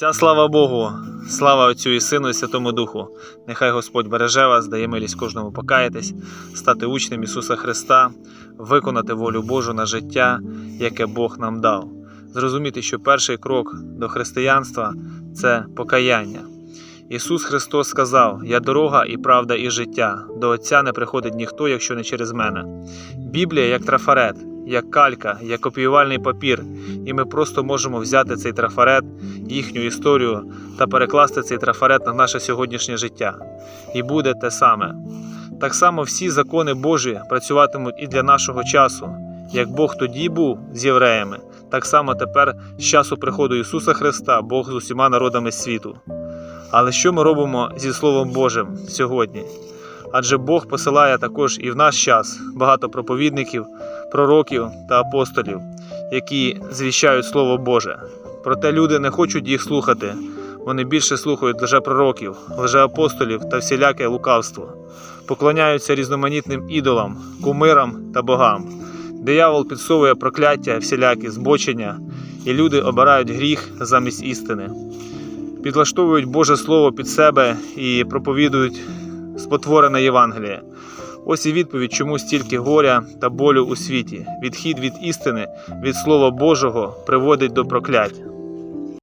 Вся слава Богу, слава Отцю і Сину і Святому Духу. Нехай Господь береже вас, дає милість кожному покаятись, стати учнем Ісуса Христа, виконати волю Божу на життя, яке Бог нам дав. Зрозуміти, що перший крок до християнства це покаяння. Ісус Христос сказав: Я дорога і правда, і життя. До Отця не приходить ніхто, якщо не через мене. Біблія як трафарет, як калька, як копіювальний папір, і ми просто можемо взяти цей трафарет, їхню історію та перекласти цей трафарет на наше сьогоднішнє життя. І буде те саме. Так само всі закони Божі працюватимуть і для нашого часу. Як Бог тоді був з євреями, так само тепер з часу приходу Ісуса Христа Бог з усіма народами світу. Але що ми робимо зі Словом Божим сьогодні? Адже Бог посилає також і в наш час багато проповідників, пророків та апостолів, які звіщають Слово Боже. Проте люди не хочуть їх слухати. Вони більше слухають лже пророків, лже апостолів та всіляке лукавство, поклоняються різноманітним ідолам, кумирам та богам. Диявол підсовує прокляття, всілякі збочення, і люди обирають гріх замість істини, підлаштовують Боже Слово під себе і проповідують спотворене Євангеліє. Ось і відповідь, чому стільки горя та болю у світі. Відхід від істини, від Слова Божого приводить до прокляття.